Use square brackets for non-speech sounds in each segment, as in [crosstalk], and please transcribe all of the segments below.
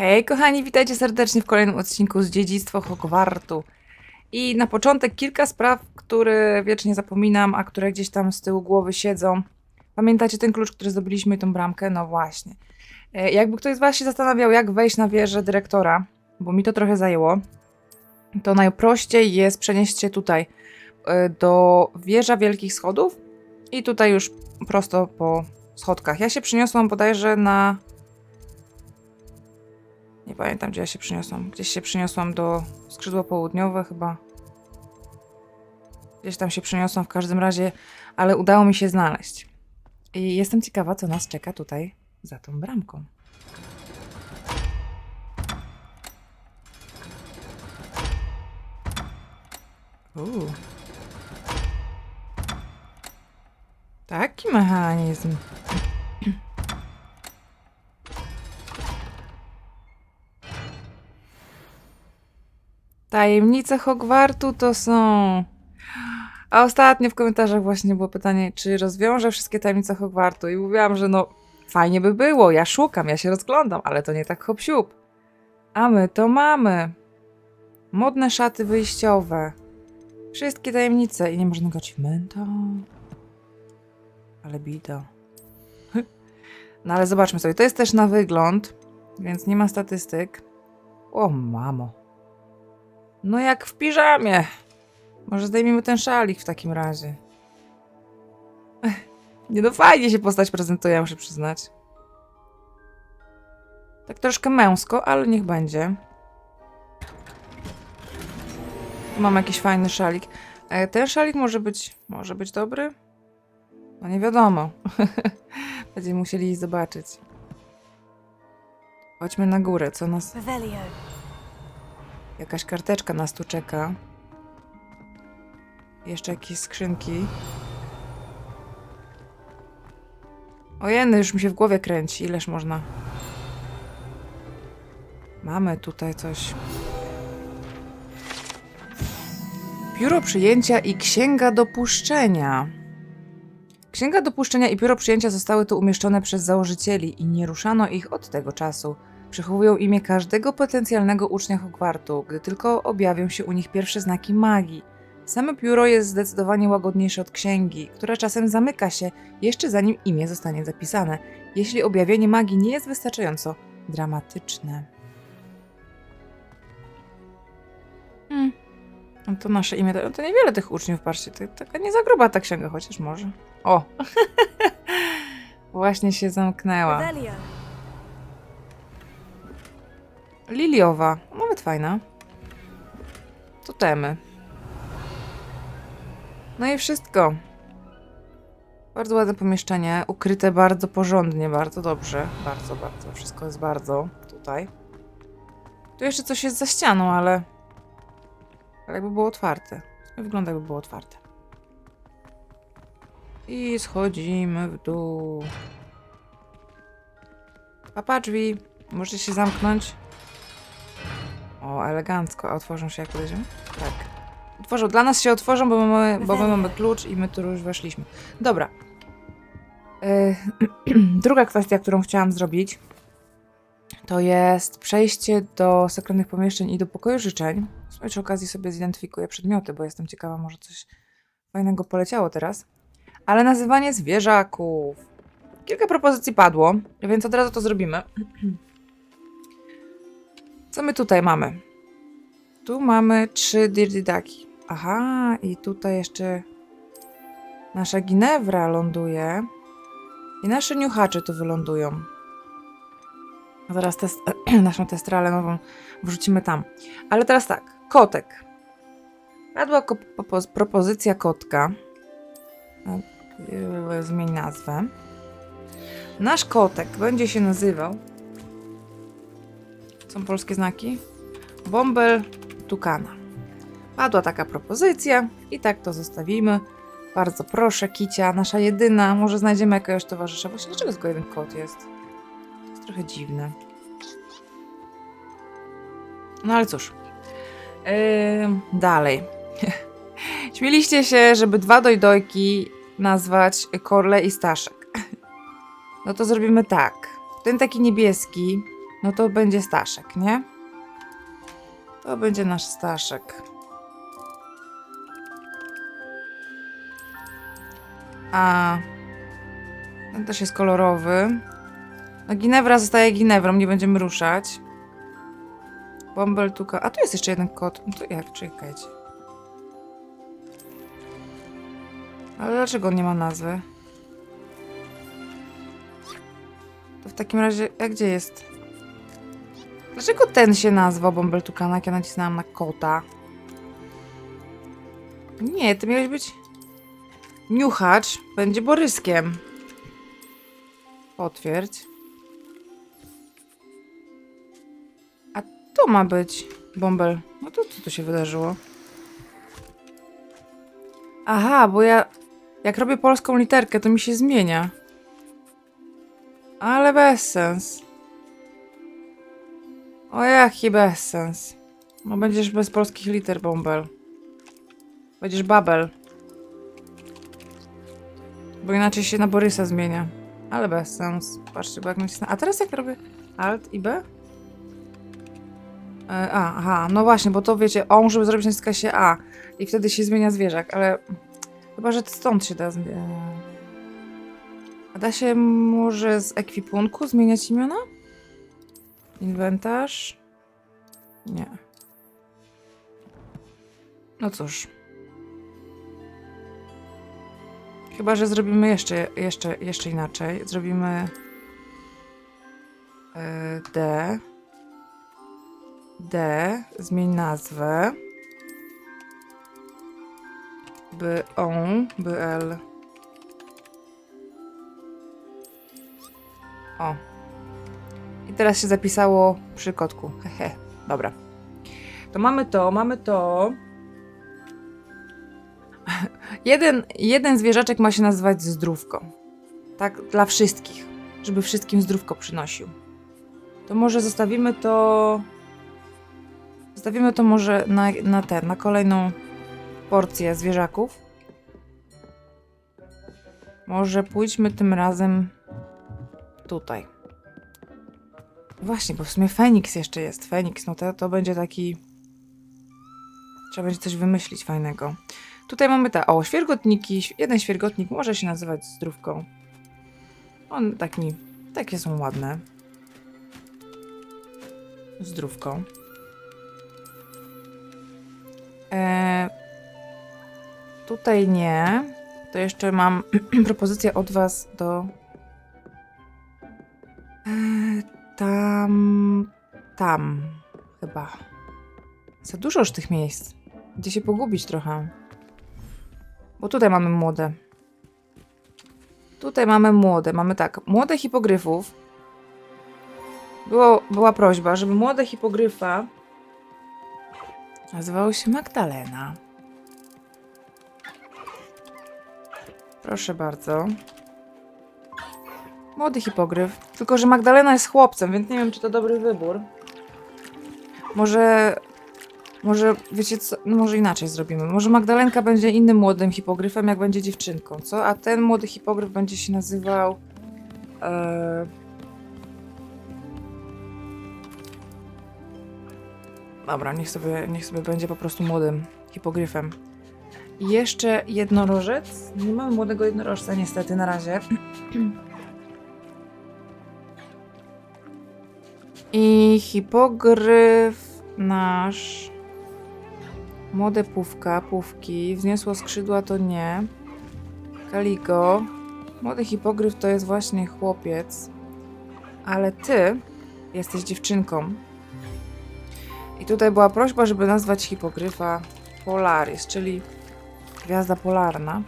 Hej kochani, witajcie serdecznie w kolejnym odcinku z Dziedzictwo Hogwartu. I na początek kilka spraw, które wiecznie zapominam, a które gdzieś tam z tyłu głowy siedzą. Pamiętacie ten klucz, który zdobyliśmy i tą bramkę? No właśnie. E, Jakby ktoś z Was się zastanawiał, jak wejść na wieżę dyrektora, bo mi to trochę zajęło, to najprościej jest przenieść się tutaj e, do wieża wielkich schodów i tutaj już prosto po schodkach. Ja się przyniosłam bodajże na nie pamiętam, gdzie ja się przyniosłam. Gdzieś się przyniosłam do skrzydła południowe chyba. Gdzieś tam się przyniosłam w każdym razie, ale udało mi się znaleźć. I jestem ciekawa, co nas czeka tutaj za tą bramką. Uuu. Taki mechanizm. Tajemnice Hogwartu to są. A ostatnio w komentarzach właśnie było pytanie, czy rozwiążę wszystkie tajemnice Hogwartu. I mówiłam, że no fajnie by było, ja szukam, ja się rozglądam, ale to nie tak hop siup. A my to mamy. Modne szaty wyjściowe. Wszystkie tajemnice i nie ma żadnego achievementa. Ale bida. [laughs] No ale zobaczmy sobie, to jest też na wygląd, więc nie ma statystyk. O mamo. No jak w piżamie. Może zdejmiemy ten szalik w takim razie. Nie no, fajnie się postać prezentuje, muszę przyznać. Tak troszkę męsko, ale niech będzie. Tu mam jakiś fajny szalik. E, Ten szalik może być, może być dobry? No nie wiadomo. [laughs] Będziemy musieli zobaczyć. Chodźmy na górę, co nas Revelio. Jakaś karteczka nas tu czeka. Jeszcze jakieś skrzynki. Ojeny, już mi się w głowie kręci. Ileż można? Mamy tutaj coś. Biuro przyjęcia i księga dopuszczenia. Księga dopuszczenia i biuro przyjęcia zostały tu umieszczone przez założycieli i nie ruszano ich od tego czasu. Przechowują imię każdego potencjalnego ucznia Hogwartu, gdy tylko objawią się u nich pierwsze znaki magii. Same biuro jest zdecydowanie łagodniejsze od księgi, która czasem zamyka się jeszcze zanim imię zostanie zapisane, jeśli objawienie magii nie jest wystarczająco dramatyczne. Hmm. No to nasze imię, to, to niewiele tych uczniów, patrzcie, to taka nie za gruba ta księga, chociaż może. O! [laughs] Właśnie się zamknęła. Liliowa, nawet fajna. Totemy. No i wszystko. Bardzo ładne pomieszczenie, ukryte bardzo porządnie, bardzo dobrze. Bardzo, bardzo. Wszystko jest bardzo tutaj. Tu jeszcze coś jest za ścianą, ale... Ale jakby było otwarte. Wygląda jakby było otwarte. I schodzimy w dół. Papa drzwi. Możecie się zamknąć. O, elegancko. A otworzą się jak podejdziemy? Tak. Otworzą. Dla nas się otworzą, bo mamy, bo my mamy klucz i my tu już weszliśmy. Dobra. E, [clears throat] Druga kwestia, którą chciałam zrobić, to jest przejście do sekretnych pomieszczeń i do pokoju życzeń. Przy okazji sobie zidentyfikuję przedmioty, bo jestem ciekawa, może coś fajnego poleciało teraz. Ale nazywanie zwierzaków. Kilka propozycji padło, więc od razu to zrobimy. [clears throat] Co my tutaj mamy? Tu mamy trzy dirdidaki. Aha, i tutaj jeszcze nasza Ginewra ląduje. I nasze niuchacze tu wylądują. Zaraz test, [clears throat] naszą testralę nową wrzucimy tam. Ale teraz tak, kotek. Padła propozycja kotka. Yy, Zmień nazwę. Nasz kotek będzie się nazywał są polskie znaki? Bąbel tukana. Padła taka propozycja i tak to zostawimy. Bardzo proszę, Kicia, nasza jedyna. Może znajdziemy jakiegoś towarzysza. Właśnie dlaczego tylko jeden kot jest? To jest trochę dziwne. No ale cóż. Yy, dalej. [laughs] Śmieliście się, żeby dwa dojdojki nazwać Korle i Staszek. [laughs] No to zrobimy tak. Ten taki niebieski No to będzie Staszek, nie? To będzie nasz Staszek. A ten też jest kolorowy. No Ginewra zostaje Ginewrą, nie będziemy ruszać. Bumble tuka. A tu jest jeszcze jeden kot. No to jak? Czekajcie. Ale dlaczego on nie ma nazwy? To w takim razie, a gdzie jest? Dlaczego ten się nazwał Bumble Tukana, jak ja nacisnęłam na kota? Nie, ty miałeś być... Niuchacz będzie Boryskiem. Potwierdź. A to ma być Bumble. No to co tu się wydarzyło? Aha, bo ja... Jak robię polską literkę, to mi się zmienia. Ale bez sens. O jaki bezsens. No będziesz bez polskich liter, Bąbel. Będziesz Babel. Bo inaczej się na Borysa zmienia. Ale bez sens. Patrzcie, bo jak nacisnę... A teraz jak robię Alt i B? E, a, aha, no właśnie, bo to wiecie, on, żeby zrobić naciska się A. I wtedy się zmienia zwierzak, ale... Chyba, że stąd się da... e, A da się może z ekwipunku zmieniać imiona? Inwentarz? Nie. No cóż. Chyba, że zrobimy jeszcze, jeszcze, jeszcze inaczej. Zrobimy e, D. D. Zmień nazwę. By on, by L. O. I teraz się zapisało przy kotku. Hehe. Dobra. To mamy to, mamy to. Jeden, jeden zwierzaczek ma się nazywać zdrówko. Tak, dla wszystkich. Żeby wszystkim zdrówko przynosił. To może zostawimy to. Zostawimy to może na, na ten, na kolejną porcję zwierzaków. Może pójdźmy tym razem tutaj. Właśnie, bo w sumie Feniks jeszcze jest. Feniks, no to, to będzie taki. Trzeba będzie coś wymyślić fajnego. Tutaj mamy te. O, świergotniki. Jeden świergotnik może się nazywać zdrówką. On taki. Takie są ładne. Zdrówką. E, tutaj nie. To jeszcze mam [clears throat] propozycję od Was do. Tam. Tam. Chyba. Za dużo już tych miejsc. Gdzie się pogubić trochę. Bo tutaj mamy młode. Tutaj mamy młode. Mamy tak. Młode hipogryfów. Było, była prośba, żeby młode hipogryfa nazywało się Magdalena. Proszę bardzo. Młody hipogryf. Tylko, że Magdalena jest chłopcem, więc nie wiem, czy to dobry wybór. Może. Może, wiecie co? No może inaczej zrobimy. Może Magdalenka będzie innym młodym hipogryfem, jak będzie dziewczynką, co? A ten młody hipogryf będzie się nazywał. E... Dobra, niech sobie, niech sobie będzie po prostu młodym hipogryfem. Jeszcze jednorożec. Nie mamy młodego jednorożca, niestety, na razie. [clears throat] I hipogryf nasz. Młode pówka, pówki. Wzniosło skrzydła to nie. Kaligo. Młody hipogryf to jest właśnie chłopiec. Ale ty jesteś dziewczynką. I tutaj była prośba, żeby nazwać hipogryfa Polaris, czyli gwiazda polarna.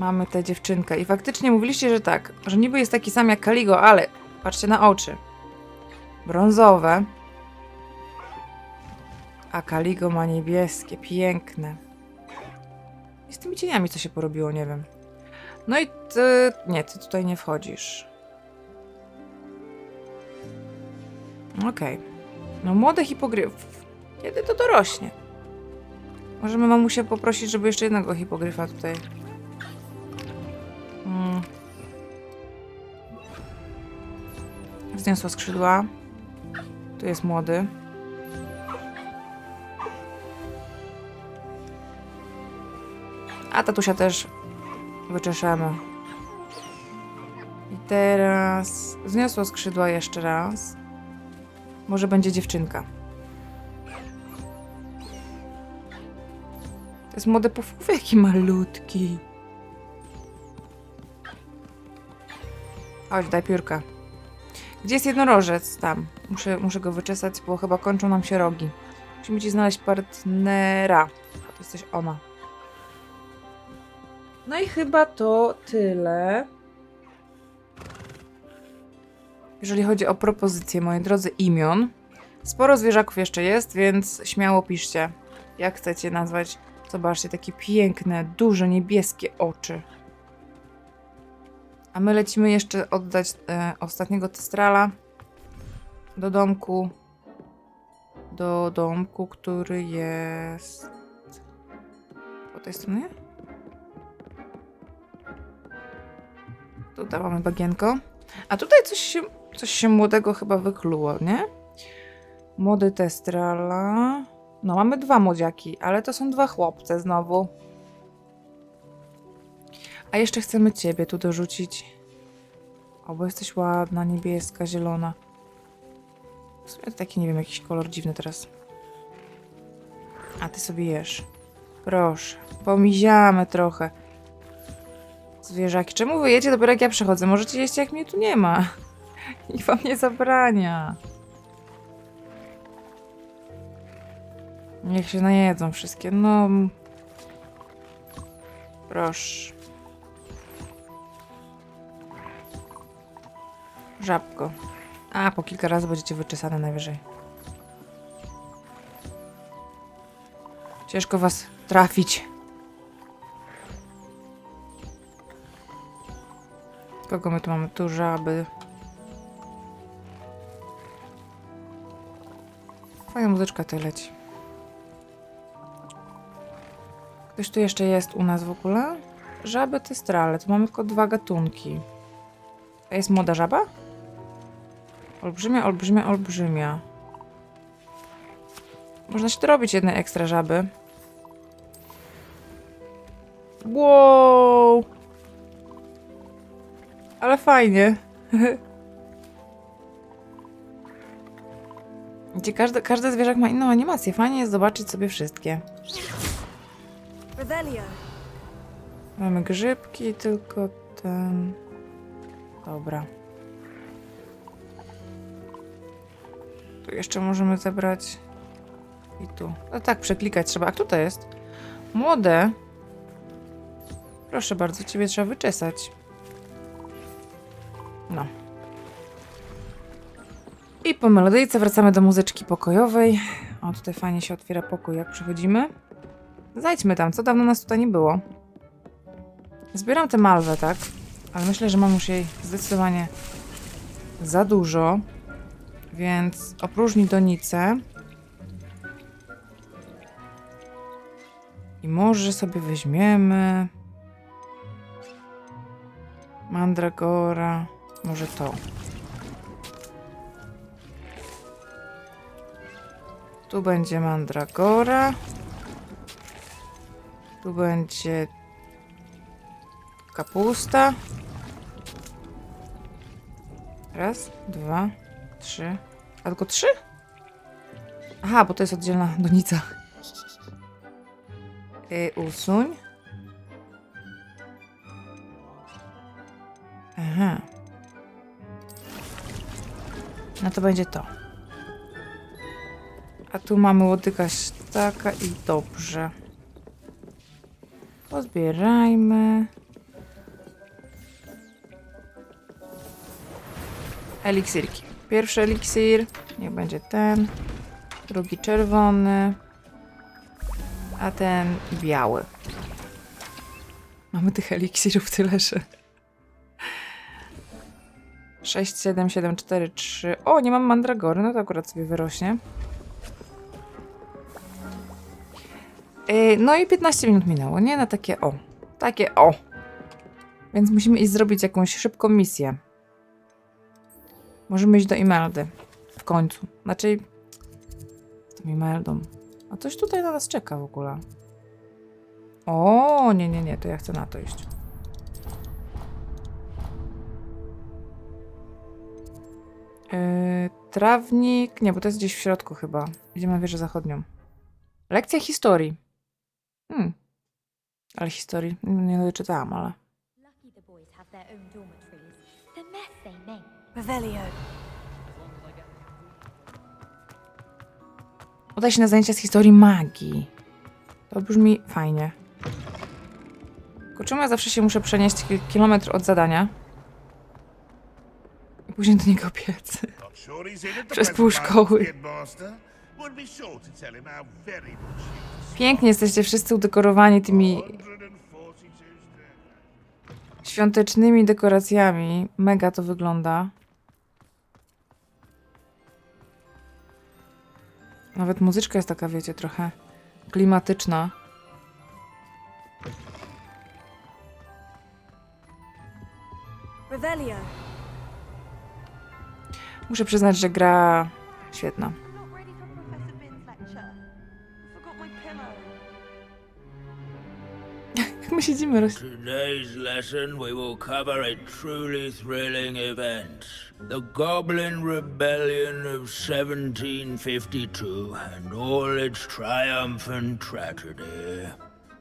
Mamy tę dziewczynkę. I faktycznie mówiliście, że tak, że niby jest taki sam jak Kaligo, ale patrzcie na oczy. Brązowe. A Kaligo ma niebieskie, piękne. I z tymi cieniami co się porobiło, nie wiem. No i ty... Nie, ty tutaj nie wchodzisz. Okej. No młode hipogryfów. Kiedy to dorośnie? Możemy mamusię poprosić, żeby jeszcze jednego hipogryfa tutaj... Mm. Skrzydła. Tu jest młody. A tatusia też wyczeszemy. I teraz wzniosła skrzydła jeszcze raz. Może będzie dziewczynka. To jest młody pufów, jaki malutki. Chodź, daj piórka. Gdzie jest jednorożec? Tam. Muszę, muszę go wyczesać, bo chyba kończą nam się rogi. Musimy ci znaleźć partnera. To jesteś ona. No i chyba to tyle. Jeżeli chodzi o propozycje, moi drodzy, imion. Sporo zwierzaków jeszcze jest, więc śmiało piszcie, jak chcecie nazwać. Zobaczcie, takie piękne, duże, niebieskie oczy. A my lecimy jeszcze oddać e, ostatniego testrala do domku. Do domku, który jest po tej stronie. Tutaj mamy bagienko. A tutaj coś się, coś się młodego chyba wykluło, nie? Młody testrala. No, mamy dwa młodziaki, ale to są dwa chłopce znowu. A jeszcze chcemy ciebie tu dorzucić. O, bo jesteś ładna, niebieska, zielona. W sumie to taki, nie wiem, jakiś kolor dziwny teraz. A ty sobie jesz. Proszę, pomiziamy trochę. Zwierzaki, czemu wy jecie dopiero jak ja przychodzę? Możecie jeść jak mnie tu nie ma. [laughs] Nikt wam nie zabrania. Niech się najedzą wszystkie. No. Proszę. Żabko. A, po kilka razy będziecie wyczesane najwyżej. Ciężko was trafić. Kogo my tu mamy? Tu żaby. Fajna muzyczka tutaj leci. Ktoś tu jeszcze jest u nas w ogóle? Żaby testrale. Tu mamy tylko dwa gatunki. To jest młoda żaba? Olbrzymia, olbrzymia, olbrzymia. Można się dorobić jednej ekstra żaby. Wow! Ale fajnie. [laughs] Gdzie każdy, każdy zwierzak ma inną animację. Fajnie jest zobaczyć sobie wszystkie. Mamy grzybki, tylko ten. Dobra. Tu jeszcze możemy zebrać. I tu. No tak, przeklikać trzeba. A to jest? Młode. Proszę bardzo, ciebie trzeba wyczesać. No. I po melodyjce wracamy do muzyczki pokojowej. O, tutaj fajnie się otwiera pokój, jak przychodzimy. Zajdźmy tam, co dawno nas tutaj nie było. Zbieram tę malwę, tak? Ale myślę, że mam już jej zdecydowanie za dużo. Więc opróżni donicę. I może sobie weźmiemy... Mandragora. Może to. Tu będzie mandragora. Tu będzie kapusta. Raz, dwa, trzy. A tylko trzy? Aha, bo to jest oddzielna donica. Yy, usuń. Aha. No to będzie to. A tu mamy łodyga taka i dobrze. Pozbierajmy. Eliksirki. Pierwszy eliksir, niech będzie ten. Drugi czerwony. A ten biały. Mamy tych eliksirów tyle, że... 6, 7, 7, 4, 3. O, nie mam mandragory, no to akurat sobie wyrośnie. Yy, no i 15 minut minęło, nie? Na takie o. Takie o. Więc musimy iść zrobić jakąś szybką misję. Możemy iść do Imeldy. W końcu. Znaczy... Tą Imeldą. A coś tutaj na nas czeka w ogóle. O, nie, nie, nie, to ja chcę na to iść. Yy, trawnik. Nie, bo to jest gdzieś w środku chyba. Idziemy na wieżę zachodnią. Lekcja historii. Hmm. Ale historii nie doczytałam, ale. Lucky the boys have their own dormitories. The mess they make. Revelio. Udaj się na zajęcia z historii magii. To brzmi fajnie. Tylko ja zawsze się muszę przenieść ki- kilometr od zadania? I później do niego the [laughs] Przez pół szkoły. Pięknie jesteście wszyscy udekorowani tymi 142 stairs. świątecznymi dekoracjami. Mega to wygląda. Nawet muzyczka jest taka, wiecie, trochę klimatyczna. Muszę przyznać, że gra świetna. Siedzimy, roz... Today's lesson, we will cover a truly thrilling event the Goblin Rebellion of 1752 and all its triumphant tragedy.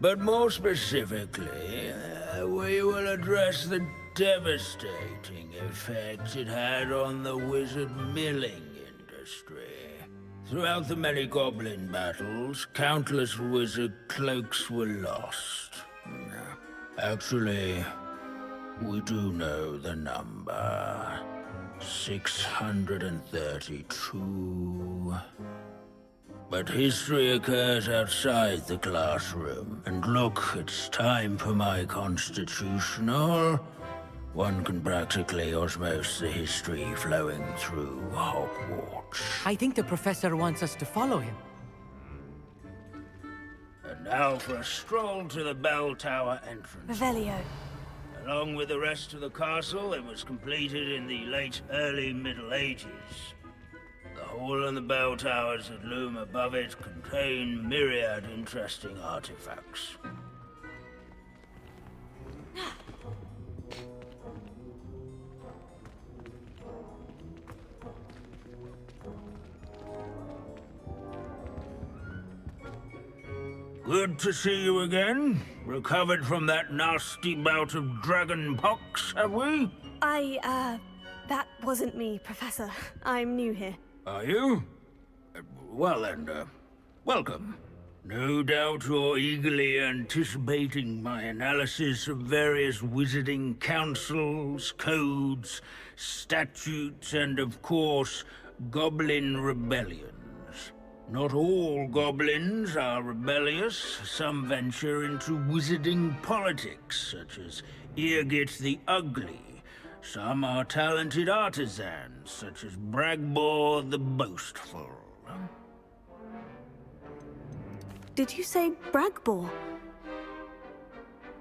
But more specifically, uh, we will address the devastating effects it had on the wizard milling industry. Throughout the many goblin battles, countless wizard cloaks were lost. Actually, we do know the number 632. But history occurs outside the classroom. And look, it's time for my constitutional. One can practically osmose the history flowing through Hogwarts. I think the professor wants us to follow him. Now for a stroll to the bell tower entrance. Revelio. Along with the rest of the castle, it was completed in the late early Middle Ages. The hall and the bell towers that loom above it contain myriad interesting artifacts. Good to see you again. Recovered from that nasty bout of dragon pox, have we? I, uh, that wasn't me, Professor. I'm new here. Are you? Uh, Well then, uh, welcome. No doubt you're eagerly anticipating my analysis of various wizarding councils, codes, statutes, and of course, goblin rebellions. Not all goblins are rebellious. Some venture into wizarding politics, such as Eargit the Ugly. Some are talented artisans, such as Bragbor the Boastful. Did you say Bragbor?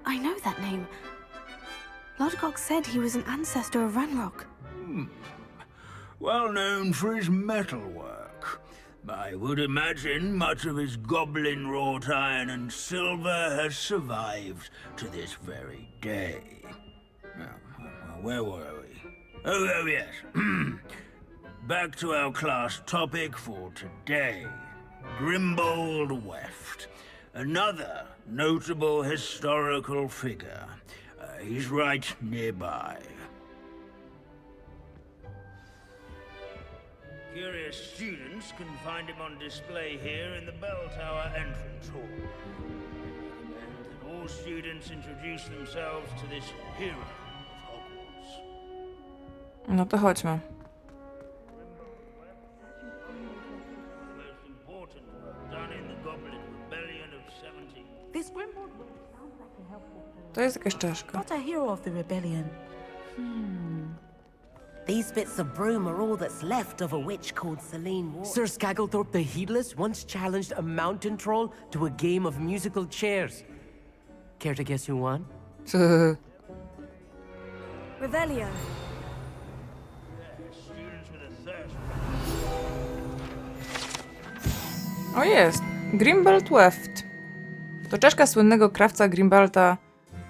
I know that name. Lodgok said he was an ancestor of Ranrock. Hmm. Well known for his metalwork. I would imagine much of his goblin wrought iron and silver has survived to this very day. Now, where were we? Oh, oh yes. [clears throat] Back to our class topic for today Grimbold Weft. Another notable historical figure. Uh, he's right nearby. Curious students can find him on display here in the bell tower entrance hall. I recommend that all students introduce themselves to this hero of Hogwarts. No to chodźmy. The most important work done in the Goblin Rebellion of 17. This Grimbold sounds like a helpful plan. To jest jakaś czaszka. Not a hero of the rebellion. These bits of broom are all that's left of a witch called Celine Ward. Sir Skagglethorpe the Heedless once challenged a mountain troll to a game of musical chairs. Care to guess who won? Revelio. O jest, Grimbald Weft. To czaszka słynnego krawca Grimbalda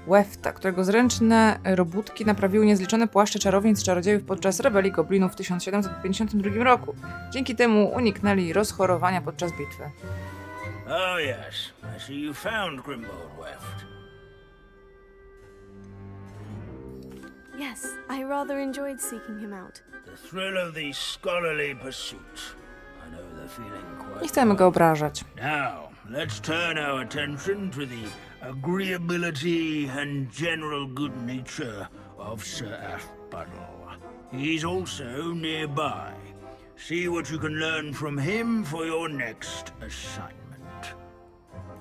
Wefta, którego zręczne robótki naprawiły niezliczone płaszcze czarownic czarodziejów podczas rebelii goblinów w 1752 roku. Dzięki temu uniknęli rozchorowania podczas bitwy. Oh, yes. I see you found Grimbold Weft. Yes, I rather enjoyed seeking him out. The thrill of these scholarly pursuits. I know the feeling quite Nie chcemy go obrażać. Now, let's turn our attention to the agreeability and general good nature of Sir Aphbudle. He's also nearby. See what you can learn from him for your next assignment.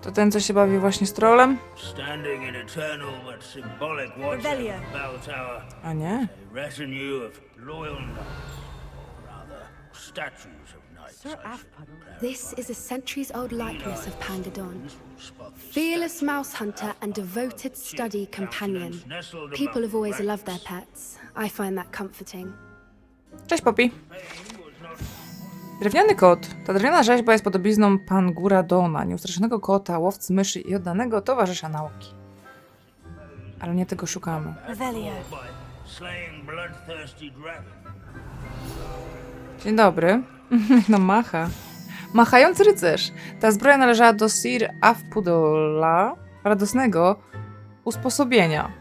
To ten, co się bawi właśnie z trolem? Standing in eternal but symbolic watch Revelio. about our A nie? a retinue of loyal knights, or rather, statues of I should This is a centuries old likeness of Pangadon. Fearless mouse hunter and devoted study companion. People have always loved their pets. I find that comforting. Cześć, Poppy. Drewniany kot. Ta drewniana rzeźba jest podobizną Pangura Dona, nieustraszonego kota, łowcy myszy i oddanego towarzysza nauki. Ale nie tego szukamy. Revelio. Dzień dobry. [laughs] No macha. Machający rycerz. Ta zbroja należała do Sir Afpudola, radosnego usposobienia.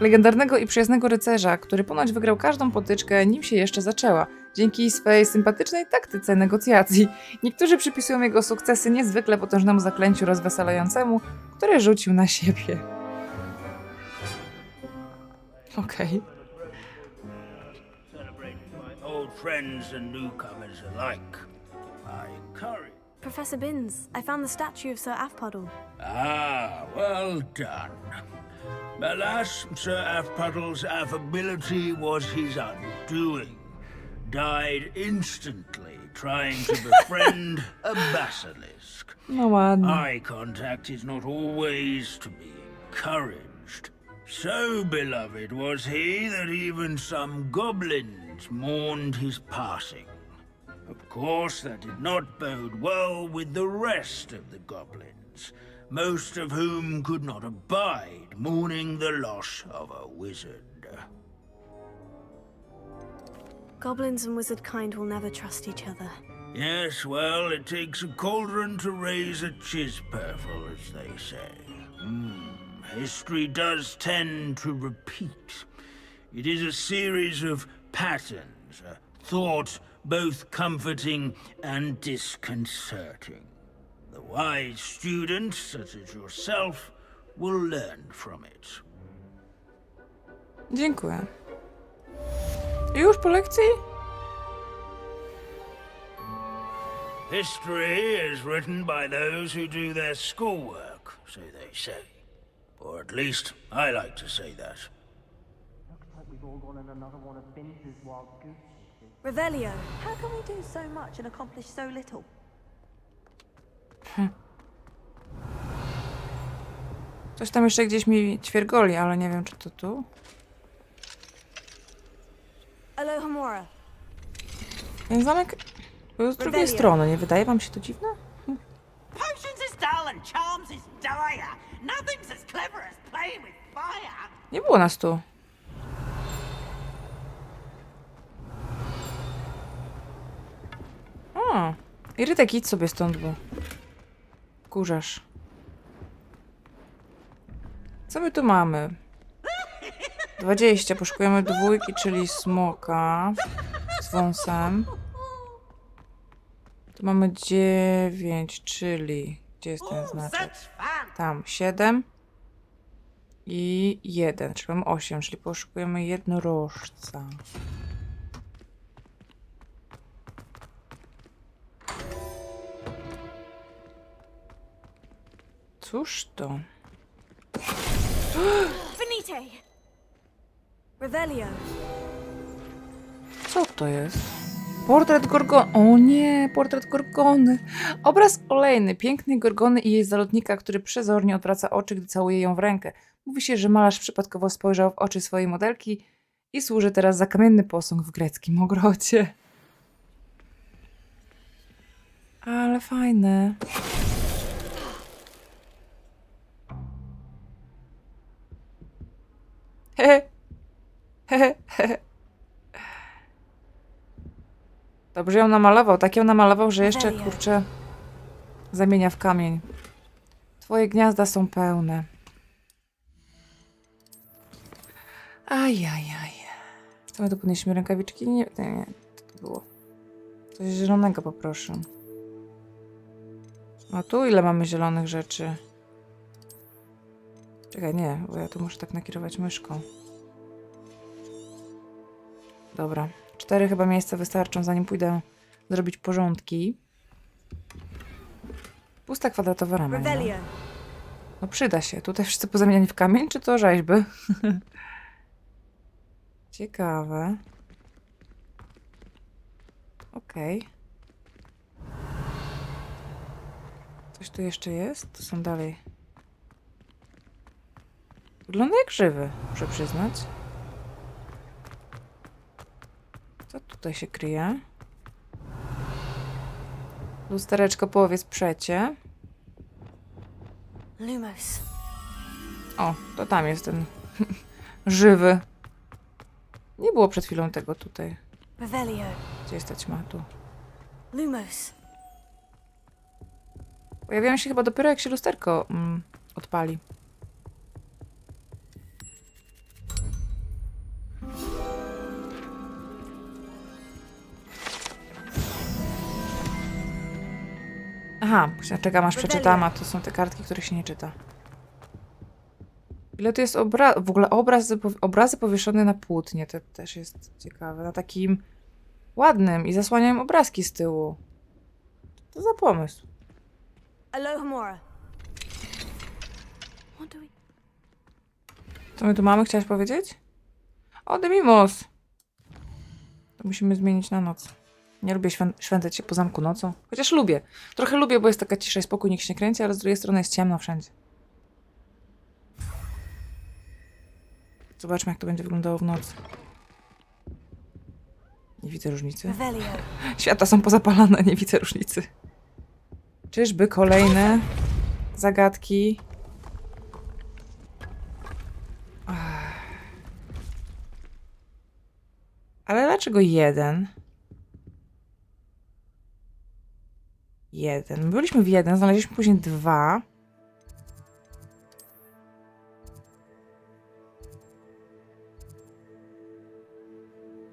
Legendarnego i przyjaznego rycerza, który ponoć wygrał każdą potyczkę, nim się jeszcze zaczęła, dzięki swej sympatycznej taktyce negocjacji. Niektórzy przypisują jego sukcesy niezwykle potężnemu zaklęciu rozweselającemu, które rzucił na siebie. Okej. Celebrated friends and newcomers alike. I encourage. Professor Binns, I found the statue of Sir Afpuddle. Ah, well done. Alas, Sir Afpuddle's affability was his undoing. Died instantly trying to [laughs] befriend a basilisk. No ładnie. Eye contact is not always to be encouraged. So beloved was he that even some goblins mourned his passing. Of course, that did not bode well with the rest of the goblins, most of whom could not abide mourning the loss of a wizard. Goblins and wizard kind will never trust each other. Yes, well, it takes a cauldron to raise a chisperful, as they say. Hmm. History does tend to repeat. It is a series of patterns, a uh, thought both comforting and disconcerting. The wise student, such as yourself, will learn from it. Dziękuję. Już po lekcji? History is written by those who do their schoolwork, so they say. Or at least, I like to say that. Revelio. How can we do so much and accomplish so little? [laughs] Coś tam jeszcze gdzieś mi ćwiergoli, ale nie wiem, czy to tu. Alohomora. Ten zamek był z drugiej Rebellion. strony, nie wydaje wam się to dziwne? Potions is dull and charms is dire. Nothing's as clever as playing with fire. Nie było nas tu. O, i Rytek idź sobie stąd, bo kurzasz. Co my tu mamy? 20, poszukujemy dwójki, czyli smoka z wąsem. Tu mamy 9, czyli gdzie jest ten znaczek? Tam 7 i 1, czyli mamy 8, czyli poszukujemy jednorożca. Cóż to? Revelio. Co to jest? Portret Gorgony. O nie, portret Gorgony. Obraz olejny, pięknej Gorgony i jej zalotnika, który przezornie odwraca oczy, gdy całuje ją w rękę. Mówi się, że malarz przypadkowo spojrzał w oczy swojej modelki i służy teraz za kamienny posąg w greckim ogrodzie. Ale fajne. [laughs] Dobrze ją namalował. Tak ją namalował, że jeszcze, kurczę, zamienia w kamień. Twoje gniazda są pełne. Ajajaj. Co my tu podnieśmy rękawiczki? Nie, nie, nie. To było? Coś zielonego poproszę. A tu ile mamy zielonych rzeczy? Czekaj, nie, bo ja tu muszę tak nakierować myszką. Dobra. Cztery chyba miejsca wystarczą, zanim pójdę zrobić porządki. Pusta kwadratowa rama. nie ma. Revelio. No przyda się. Tutaj wszyscy pozamieniani w kamień, czy to rzeźby? [laughs] Ciekawe. Okej. Coś tu jeszcze jest? To są dalej. Wygląda jak żywy, muszę przyznać. Co tutaj się kryje? Lustereczko połowiec przecie. Lumos. O, to tam jest ten [laughs] żywy. Nie było przed chwilą tego tutaj. Revelio. Gdzie jest ta ćma? Tu. Lumos. Pojawiają się chyba dopiero jak się lusterko mm, odpali. Aha, ja czekam aż przeczytam, a to są te kartki, które się nie czyta. Ile to jest obra w ogóle obraz, obrazy powieszone na płótnie, to też jest ciekawe. Na takim ładnym i zasłaniają obrazki z tyłu. To za pomysł. Alohomora. Co my tu mamy, chciałaś powiedzieć? O, Demimos! To musimy zmienić na noc. Nie lubię świę świętać się po zamku nocą. Chociaż lubię. Trochę lubię, bo jest taka cisza i spokój, nikt się nie kręci, ale z drugiej strony jest ciemno wszędzie. Zobaczmy, jak to będzie wyglądało w nocy. Nie widzę różnicy. Świata są pozapalane, nie widzę różnicy. Czyżby kolejne zagadki? Ale dlaczego jeden? Jeden. Byliśmy w jeden, znaleźliśmy później dwa.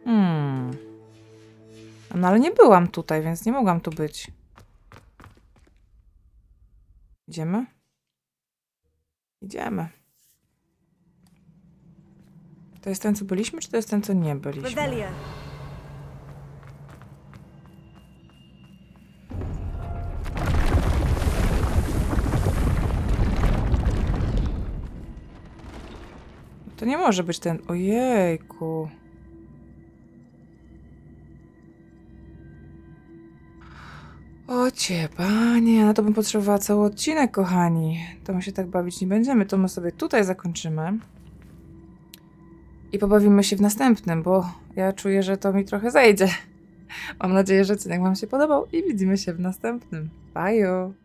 Hmm. No ale nie byłam tutaj, więc nie mogłam tu być. Idziemy? Idziemy. To jest ten, co byliśmy, czy to jest ten, co nie byliśmy? To nie może być ten. Ojejku. O cię, panie, no to bym potrzebowała cały odcinek, kochani. To my się tak bawić nie będziemy, to my sobie tutaj zakończymy. I pobawimy się w następnym, bo ja czuję, że to mi trochę zejdzie. Mam nadzieję, że odcinek Wam się podobał i widzimy się w następnym. Bye!